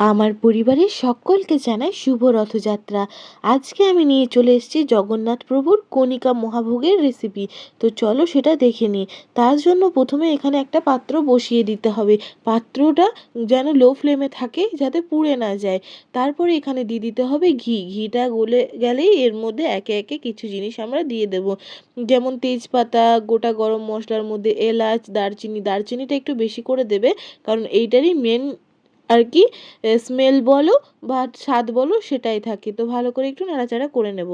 আমার পরিবারের সকলকে জানাই শুভ রথযাত্রা। আজকে আমি নিয়ে চলে এসেছি জগন্নাথ প্রভুর কণিকা মহাভোগের রেসিপি তো চলো সেটা দেখে নিই। তার জন্য প্রথমে এখানে একটা পাত্র বসিয়ে দিতে হবে। পাত্রটা যেন লো ফ্লেমে থাকে যাতে পুড়ে না যায়। তারপরে এখানে দিয়ে দিতে হবে ঘি। ঘিটা গলে গেলেই এর মধ্যে একে একে কিছু জিনিস আমরা দিয়ে দেব। যেমন তেজপাতা, গোটা গরম মশলার মধ্যে এলাচ, দারচিনি। দারচিনিটা একটু বেশি করে দেবে, কারণ এইটারই মেন আর কি স্মেল বলো বা স্বাদ বলো সেটাই থাকে। তো ভালো করে একটু নাড়াচাড়া করে নেব।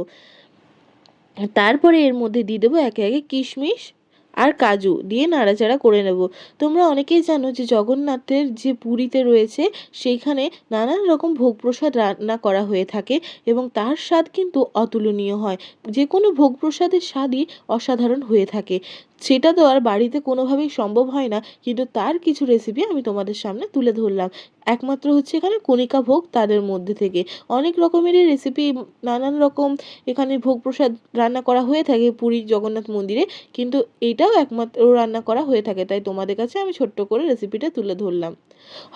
তারপরে এর মধ্যে দিয়ে দেবো একে একে কিশমিশ আর কাজু দিয়ে নাড়াচাড়া করে নেব। তোমরা অনেকেই জানো যে জগন্নাথের যে পুরীতে রয়েছে, সেইখানে নানান রকম ভোগ প্রসাদ রান্না করা হয়ে থাকে এবং তার স্বাদ কিন্তু অতুলনীয় হয়। যে কোনো ভোগ প্রসাদের স্বাদই অসাধারণ হয়ে থাকে। সেটা তো আর বাড়িতে কোনোভাবেই সম্ভব হয় না, কিন্তু তার কিছু রেসিপি আমি তোমাদের সামনে তুলে ধরলাম। একমাত্র হচ্ছে এখানে কণিকা ভোগ তাদের মধ্যে থেকে। অনেক রকমেরই রেসিপি নানান রকম এখানে ভোগ প্রসাদ রান্না করা হয়ে থাকে পুরী জগন্নাথ মন্দিরে, কিন্তু এইটাও একমাত্র রান্না করা হয়ে থাকে, তাই তোমাদের কাছে আমি ছোট্ট করে রেসিপিটা তুলে ধরলাম।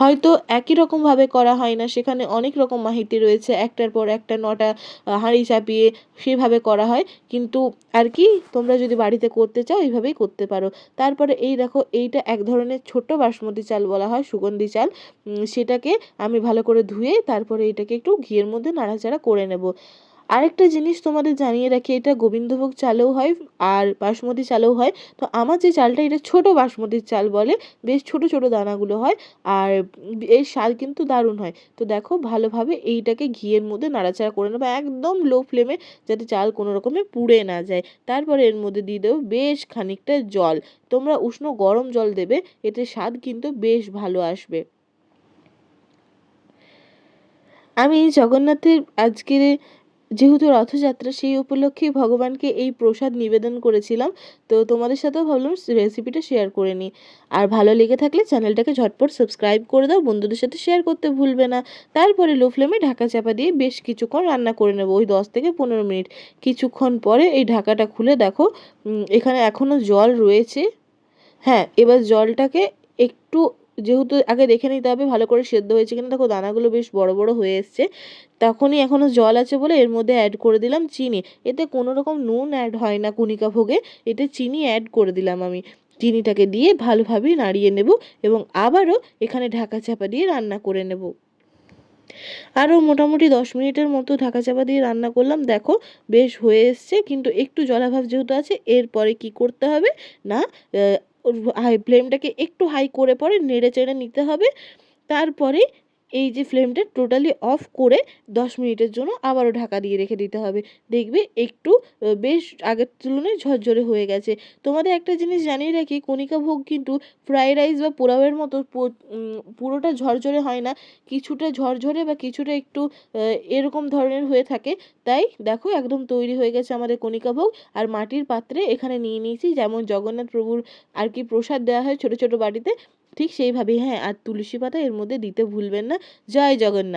হয়তো একই রকমভাবে করা হয় না, সেখানে অনেক রকম মাহিতি রয়েছে, একটার পর একটা, নটা হাঁড়ি চাপিয়ে সেভাবে করা হয়, কিন্তু আর কি তোমরা যদি বাড়িতে করতে চাও এইভাবেই করতে পারো। তারপরে এই দেখো, এইটা এক ধরনের ছোট বাসমতি চাল বলা হয়, সুগন্ধি চাল। সেটাকে আমি ভালো করে ধুয়ে তারপরে এটাকে একটু ঘিয়ের মধ্যে নাড়াচাড়া করে নেব। আরেকটা জিনিস তোমাদের জানিয়ে রাখি, এটা গোবিন্দভোগ চালেও হয় আর বাসমতি চালেও হয়। তো আমার যে চালটা, এটা ছোট বাসমতির চাল বলে, বেশ ছোট ছোট দানাগুলো হয় আর এর স্বাদ কিন্তু দারুণ হয়। তো দেখো, ভালোভাবে এইটাকে ঘিয়ের মধ্যে নাড়াচাড়া করে নেব একদম লো ফ্লেমে, যাতে চাল কোনো রকমে পুড়ে না যায়। তারপরে এর মধ্যে দিয়ে দেবো বেশ খানিকটা জল। তোমরা উষ্ণ গরম জল দেবে, এতে স্বাদ কিন্তু বেশ ভালো আসবে। আমি জগন্নাথের আজকের যেহেতু রথযাত্রা, সেই উপলক্ষে ভগবানকে এই প্রসাদ নিবেদন করেছিলাম। তো তোমাদের সাথেও ভাবলাম রেসিপিটা শেয়ার করে নিই। আর ভালো লেগে থাকলে চ্যানেলটাকে ঝটপট সাবস্ক্রাইব করে দাও। বন্ধুদের সাথে শেয়ার করতে ভুলবে না। তারপরে লো ফ্লেমে ঢাকা চাপা দিয়ে বেশ কিছুক্ষণ রান্না করে নেব। ওই দশ থেকে পনেরো মিনিট। কিছুক্ষণ পরে এই ঢাকাটা খুলে দেখো। এখানে এখনও জল রয়েছে। হ্যাঁ এবার জলটাকে একটু যেহেতু আগে দেখে নিতে হবে, ভালো করে সেদ্ধ হয়েছে কিনা। দেখো, দানাগুলো বেশ বড় বড় হয়ে এসছে। তখনই এখনও জল আছে বলে এর মধ্যে অ্যাড করে দিলাম চিনি। এতে কোনো রকম নুন অ্যাড হয় না কুনিকা ভোগে। এতে চিনি অ্যাড করে দিলাম আমি। চিনিটাকে দিয়ে ভালোভাবে নাড়িয়ে নেব এবং আবারও এখানে ঢাকা চাপা দিয়ে রান্না করে নেব। আরও মোটামুটি দশ মিনিটের মতো ঢাকা চাপা দিয়ে রান্না করলাম। দেখো, বেশ হয়ে এসছে। কিন্তু একটু জলাভাব যেহেতু আছে, এরপরে কি করতে হবে না হাই ফ্লেমটাকে একটু হাই করে পরে নেড়ে চেড়ে নিতে হবে। তারপরে এই যে ফ্লেমটা টোটালি অফ করে দশ মিনিটের জন্য আবারও ঢাকা দিয়ে রেখে দিতে হবে। দেখবে একটু বেশ আগের তুলনায় ঝরঝরে হয়ে গেছে। তোমাদের একটা জিনিস জানিয়ে রাখি, কণিকা ভোগ কিন্তু ফ্রাইড রাইস বা পোলাওয়ের মতো পুরোটা ঝরঝরে হয় না। কিছুটা ঝরঝরে বা কিছুটা একটু এরকম ধরনের হয়ে থাকে। তাই দেখো একদম তৈরি হয়ে গেছে আমাদের কণিকা ভোগ। আর মাটির পাত্রে এখানে নিয়ে নিয়েছি যেমন জগন্নাথ প্রভুর আর কি প্রসাদ দেওয়া হয় ছোটো ছোটো বাটিতে। ঠিক সেইভাবেই হ্যাঁ আর তুলসী পাতা এর মধ্যে দিতে ভুলবেন না। জয় জগন্নাথ।